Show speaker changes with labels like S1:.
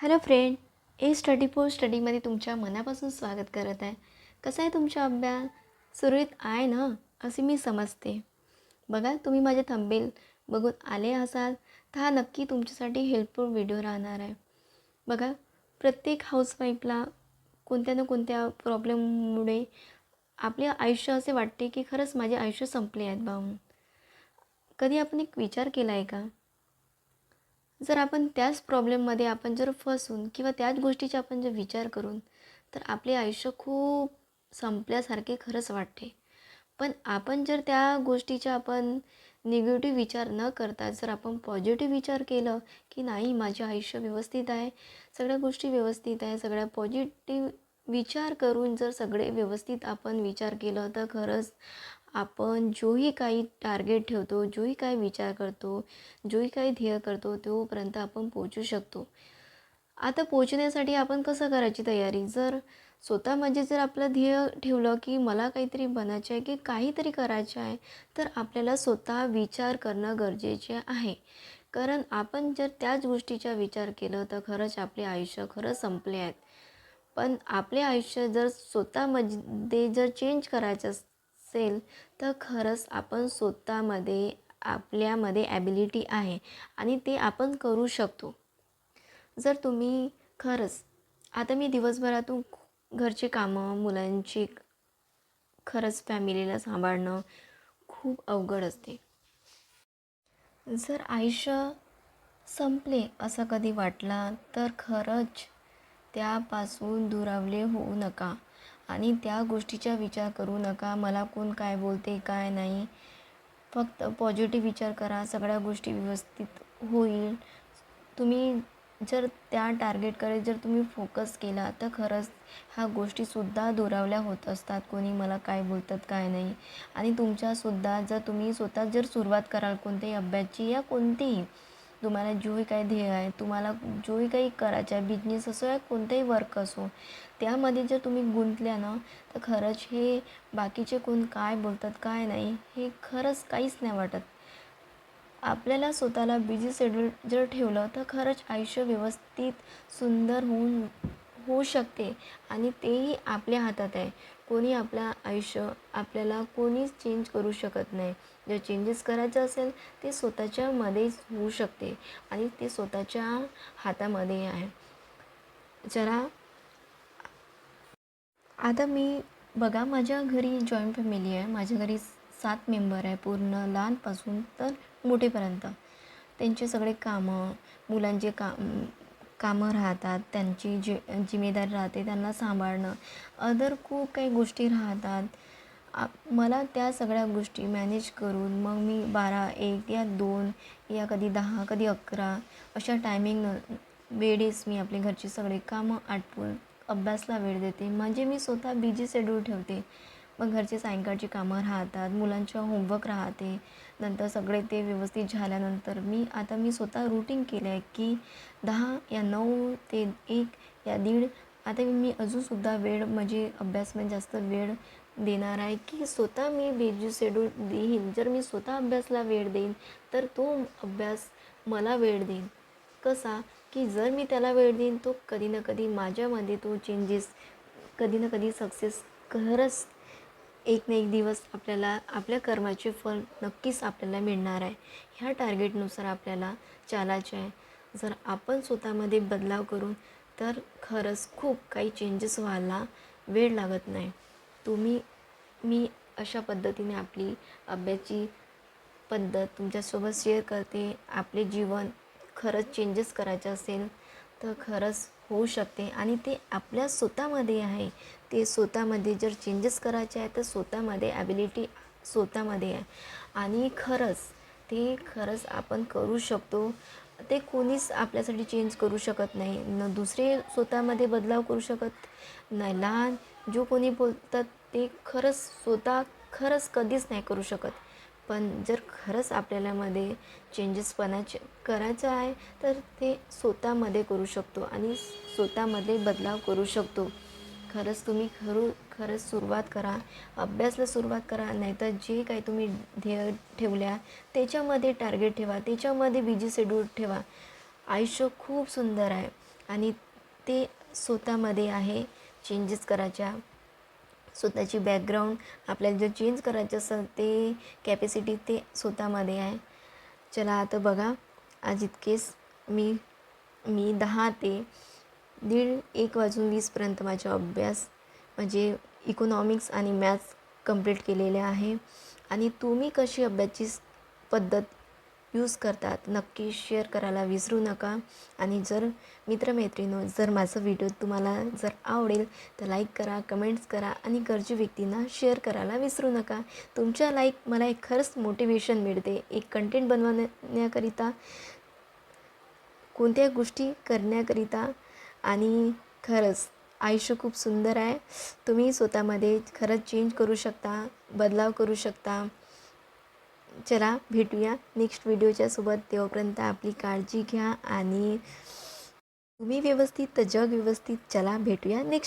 S1: Hello friend A study for स्टडीमध्ये तुमच्या मनापासून स्वागत करत आहे. कसा आहे तुमचा अभ्यास? सुरळीत आहे ना? असे मी समजते. बघा तुम्ही माझे थंबेल बघून आले असाल तर हा नक्की तुमच्यासाठी हेल्पफुल व्हिडिओ राहणार आहे. बघा प्रत्येक हाऊसवाईफला कोणत्या ना कोणत्या प्रॉब्लेममुळे आपले आयुष्य असे वाटते की खरंच माझे आयुष्य संपले आहेत भाऊन कधी आपण एक विचार केला आहे का? जर आपण त्याच प्रॉब्लेममध्ये आपण जर फसून किंवा त्याच गोष्टीचा आपण जर विचार करून तर आपले आयुष्य खूप संपल्यासारखे खरंच वाटते. पण आपण जर त्या गोष्टीचा आपण निगेटिव्ह विचार न करता जर आपण पॉझिटिव्ह विचार केलं की नाही माझे आयुष्य व्यवस्थित आहे सगळ्या गोष्टी व्यवस्थित आहे सगळ्या पॉझिटिव्ह विचार करून जर सगळे व्यवस्थित आपण विचार केलं तर खरंच आपण जोही काही टार्गेट ठेवतो जोही काही विचार करतो जोही काही ध्येय करतो तोपर्यंत आपण पोचू शकतो. आता पोचण्यासाठी आपण कसं करायची तयारी? जर स्वतःमध्ये म्हणजे जर आपलं ध्येय ठेवलं की मला काहीतरी बनायचं आहे की काहीतरी करायचं आहे तर आपल्याला स्वतः विचार करणं गरजेचे आहे. कारण आपण जर त्याच गोष्टीचा विचार केलं तर खरंच आपले आयुष्य खरंच संपले आहेत पण आपले आयुष्य जर स्वतःमध्ये जर चेंज करायचं असेल तर खरंच आपण स्वतःमध्ये आपल्यामध्ये ॲबिलिटी आहे आणि ते आपण करू शकतो. जर तुम्ही खरंच आता मी दिवसभरातून घरची कामं मुलांची खरंच फॅमिलीला सांभाळणं खूप अवघड असते. जर आयुष्य संपले असं कधी वाटला तर खरंच त्यापासून दुरावले होऊ नका. आणि त्या गोष्टीचा विचार करू नका. मला कोण काय बोलते काय नाही. फक्त पॉझिटिव्ह विचार करा. सगळ्या गोष्टी व्यवस्थित होईल. तुम्ही जर त्या टार्गेटकडे जर तुम्ही फोकस केला तर खरंच ह्या गोष्टीसुद्धा दुरावल्या होत असतात. कोणी मला काय बोलतात काय नाही. आणि तुमच्यासुद्धा जर तुम्ही स्वतः जर सुरुवात कराल कोणत्याही अभ्यासची या कोणतीही तुम्हाला जोही काही ध्येय आहे तुम्हाला जोही काही करायचं आहे बिझनेस असो या कोणताही वर्क असो त्यामध्ये जर तुम्ही गुंतल्या ना तर खरंच हे बाकीचे कोण काय बोलतात काय नाही हे खरंच काहीच नाही वाटत. आपल्याला स्वतःला बिझी शेड्यूल जर ठेवलं तर खरंच आयुष्य व्यवस्थित सुंदर होऊन होऊ शकते आणि तेही आपल्या हातात आहे. कोणी आपलं आयुष्य आपल्याला कोणीच चेंज करू शकत नाही. जे चेंजेस करायचं असेल ते स्वतःच्यामध्येच होऊ शकते आणि ते स्वतःच्या हातामध्ये आहे. जरा आता मी बघा माझ्या घरी जॉईंट फॅमिली आहे. माझ्या घरी सात मेंबर आहे. पूर्ण लहानपासून तर मोठेपर्यंत. त्यांचे सगळे कामं मुलांचे काम कामं राहतात. त्यांची जे जिम्मेदारी राहते त्यांना सांभाळणं. अदर खूप काही गोष्टी राहतात. आप मला त्या सगळ्या गोष्टी मॅनेज करून मग मी बारा एक या दोन या कधी दहा कधी अकरा अशा टायमिंग वेळेस मी आपली घरची सगळी कामं आटपून अभ्यासला वेळ देते. म्हणजे मी स्वतः बिझी शेड्यूल ठेवते. मग घरचे सायंकाळची कामं राहतात मुलांच्या होमवर्क राहते. नंतर सगळे ते व्यवस्थित झाल्यानंतर मी आता मी स्वतः रुटीन केलं आहे की दहा या नऊ ते एक या दीड आता मी अजूनसुद्धा वेळ म्हणजे अभ्यास म्हणजे जास्त वेळ देणार आहे की स्वतः मी बिझी शेड्यूल देईन. जर मी स्वतः अभ्यासला वेळ देईन तर तो अभ्यास मला वेळ देईन. कसा? की जर मी त्याला वेळ देईन तो कधी ना कधी माझ्यामध्ये तो चेंजेस कधी ना कधी सक्सेस खरंच एक ना एक दिवस आपल्याला आपल्या कर्माचे फल नक्कीच आपल्याला मिळणार आहे. ह्या टार्गेटनुसार आपल्याला चालायचे आहे. जर आपण स्वतःमध्ये बदलाव करून तर खरंच खूप काही चेंजेस व्हायला वेळ लागत नाही. तुम्ही मी अशा पद्धतीने आपली अभ्याची पद्धत तुमच्यासोबत शेअर करते. आपले जीवन खरंच चेंजेस करायचं असेल तर खरंच होऊ शकते. आणि ते आपल्या स्वतःमध्ये आहे. ते स्वतःमध्ये जर चेंजेस करायचे आहे तर स्वतःमध्ये ॲबिलिटी स्वतःमध्ये आहे. आणि खरंच ते खरंच आपण करू शकतो. ते कोणीच आपल्यासाठी चेंज करू शकत नाही. न दुसरे स्वतःमध्ये बदलाव करू शकत नाही. लहान जो कोणी बोलतात ते खरंच स्वतः खरंच कधीच नाही करू शकत. पण जर खरंच आपल्यालामध्ये चेंजेसपणाचे करायचं आहे तर ते स्वतःमध्ये करू शकतो आणि स्वतःमध्ये बदलाव करू शकतो. खरंच तुम्ही खरू खरंच सुरुवात करा अभ्यासला सुरुवात करा नाहीतर जे काही तुम्ही ध्येय ठेवल्या त्याच्यामध्ये टार्गेट ठेवा त्याच्यामध्ये बिझी शेड्यूल ठेवा. आयुष्य खूप सुंदर आहे आणि ते स्वतःमध्ये आहे चेंजेस करायच्या. स्वतःची बॅकग्राऊंड आपल्याला जर चेंज करायचं असेल ते कॅपॅसिटी ते स्वतःमध्ये आहे. चला आता बघा आज इतकेच. मी मी दहा ते दीड एक वाजून वीसपर्यंत माझा अभ्यास म्हणजे इकॉनॉमिक्स आणि मॅथ्स कंप्लीट केलेले आहे. आणि तुम्ही कशी अभ्यासची पद्धत यूज करतात. नक्की शेअर करायला विसरू नका. आणि जर मित्रमैत्रिणी जर माझं व्हिडिओ तुम्हाला जर आवडेल तर लाईक करा कमेंट्स करा आणि गरजू व्यक्तींना शेअर करायला विसरू नका. तुमच्या लाईक मला एक खरंच मोटिवेशन मिळते. एक कंटेंट बनवण्याकरिता कोणत्या गोष्टी करण्याकरिता. आणि खरंच आयुष्य खूप सुंदर आहे. तुम्ही स्वतःमध्ये खरंच चेंज करू शकता बदलाव करू शकता. चला भेटूया नेक्स्ट व्हिडिओच्या सोबत. तेव्हापर्यंत आपली काळजी घ्या आणि तुम्ही व्यवस्थित तर जग व्यवस्थित चला भेटूया नेक्स्ट